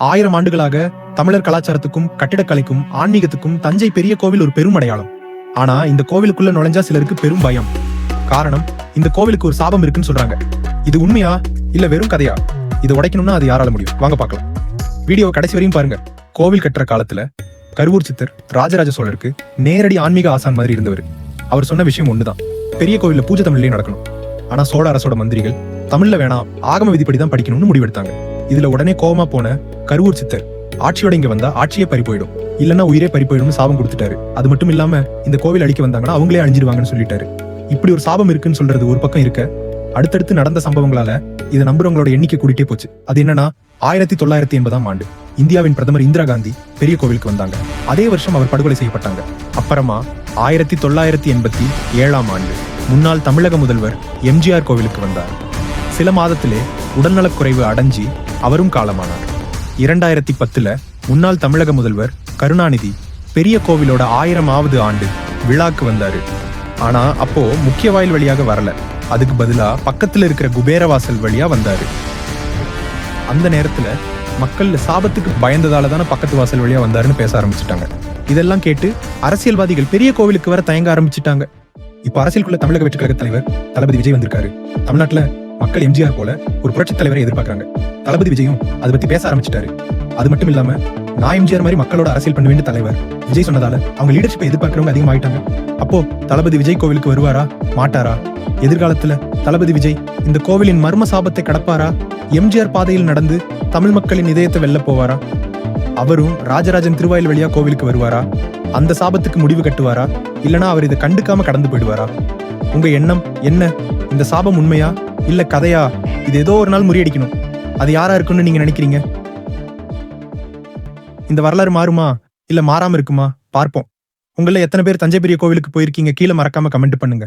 ஆயிரம் ஆண்டுகளாக தமிழர் கலாச்சாரத்துக்கும் கட்டிடக்கலைக்கும் ஆன்மீகத்துக்கும் தஞ்சை பெரிய கோவில் ஒரு பெரும் அடையாளம். ஆனா இந்த கோவிலுக்குள்ள நுழைஞ்சா சிலருக்கு பெரும் பயம். காரணம் இந்த கோவிலுக்கு ஒரு சாபம் இருக்குன்னு சொல்றாங்க. இது உண்மையா இல்ல வெறும் கதையா? இது உடைக்கணும்னா அது யாரால முடியும்? வாங்க பார்க்கலாம். வீடியோ கடைசி வரையும் பாருங்க. கோவில் கட்டுற காலத்துல கருவூர் சித்தர் ராஜராஜ சோழருக்கு நேரடி ஆன்மீக ஆசான் மாதிரி இருந்தவர். அவர் சொன்ன விஷயம் ஒண்ணுதான். பெரிய கோவில்ல பூஜை தமிழ்லயே நடக்கணும். ஆனா சோழ அரசோட மந்திரிகள் தமிழ்ல வேணாம் ஆகம விதிப்படி தான் படிக்கணும்னு முடிவெடுத்தாங்க. இதுல உடனே கோவமா போன கருவூர் சித்தர். ஆட்சியோட இங்க வந்தா ஆட்சியே பறி போயிடும். இல்லைன்னா உயிரே பறி போயிடும்னு சாபம் கொடுத்துட்டாரு. அது மட்டும் இல்லாம இந்த கோவில் அழிக்க வந்தாங்கன்னா அவங்களே அழிஞ்சிடுவாங்கன்னு சொல்லிட்டாரு. இப்படி ஒரு சாபம் இருக்குன்னு சொல்றது ஒரு பக்கம் இருக்க அடுத்தடுத்து நடந்த சம்பவங்களால இதை நம்புறவங்களோட எண்ணிக்கை கூட்டிட்டே போச்சு. அது என்னன்னா ஆயிரத்தி தொள்ளாயிரத்தி எண்பதாம் ஆண்டு இந்தியாவின் பிரதமர் இந்திரா காந்தி பெரிய கோவிலுக்கு வந்தாங்க. அதே வருஷம் அவர் படுகொலை செய்யப்பட்டாங்க. அப்புறமா ஆயிரத்தி தொள்ளாயிரத்தி எண்பத்தி ஏழாம் ஆண்டு முன்னாள் தமிழக முதல்வர் எம்ஜிஆர் கோவிலுக்கு வந்தார். சில மாதத்திலே உடல்நலக்குறைவு அடைஞ்சி அவரும் காலமானார். இரண்டாயிரத்தி பத்துல முன்னாள் தமிழக முதல்வர் கருணாநிதி பெரிய கோவிலோட ஆயிரமாவது ஆண்டு விழாக்கு வந்தாரு. ஆனா அப்போ முக்கிய வாயில் வழியாக வரல. அதுக்கு பதிலா பக்கத்துல இருக்கிற குபேரவாசல் வழியா வந்தாரு. அந்த நேரத்துல மக்கள் சாபத்துக்கு பயந்ததால தானே பக்கத்து வாசல் வழியா வந்தாருன்னு பேச ஆரம்பிச்சிட்டாங்க. இதெல்லாம் கேட்டு அரசியல்வாதிகள் பெரிய கோவிலுக்கு வர தயங்க ஆரம்பிச்சிட்டாங்க. இப்ப அரசியலுக்குள்ள தமிழக வெற்றி கழக தலைவர் தளபதி விஜய் வந்திருக்காரு. தமிழ்நாட்டுல மக்கள் எம்ஜிஆர் போல ஒரு புரட்சி தலைவரை எதிர்பார்க்கறாங்க. தளபதி விஜயும் அதை பத்தி பேச ஆரம்பிச்சிட்டாரு. அது மட்டும் இல்லாம நான் எம்ஜிஆர் மாதிரி மக்களோட அரசியல் பண்ண வேண்டிய தலைவர் விஜய் சொன்னதால அவங்க லீடர்ஷிப்பை எதிர்பார்க்கறவங்க அதிகமாயிட்டாங்க. அப்போ தளபதி விஜய் கோவிலுக்கு வருவாரா? மாட்டாரா? எதிர்காலத்துல தளபதி விஜய் இந்த கோவிலின் மர்ம சாபத்தை கடப்பாரா? எம்ஜிஆர் பாதையில் நடந்து தமிழ் மக்களின் இதயத்தை வெல்ல போவாரா? அவரும் ராஜராஜன் திருவாயில் வழியா கோவிலுக்கு வருவாரா? அந்த சாபத்துக்கு முடிவு கட்டுவாரா? இல்லனா அவர் இதை கண்டுக்காம கடந்து போயிடுவாரா? உங்க எண்ணம் என்ன? இந்த சாபம் உண்மையா? இல்ல கதையா? இது ஏதோ ஒரு நாள் முறியடிக்கணும் அது யாரா இருக்குன்னு நீங்க நினைக்கிறீங்க? இந்த வரலாறு மாறுமா? இல்ல மாறாம இருக்குமா? பார்ப்போம். உங்கள எத்தனை பேர் தஞ்சை பெரிய கோவிலுக்கு போயிருக்கீங்க? கீழே மறக்காம கமெண்ட் பண்ணுங்க.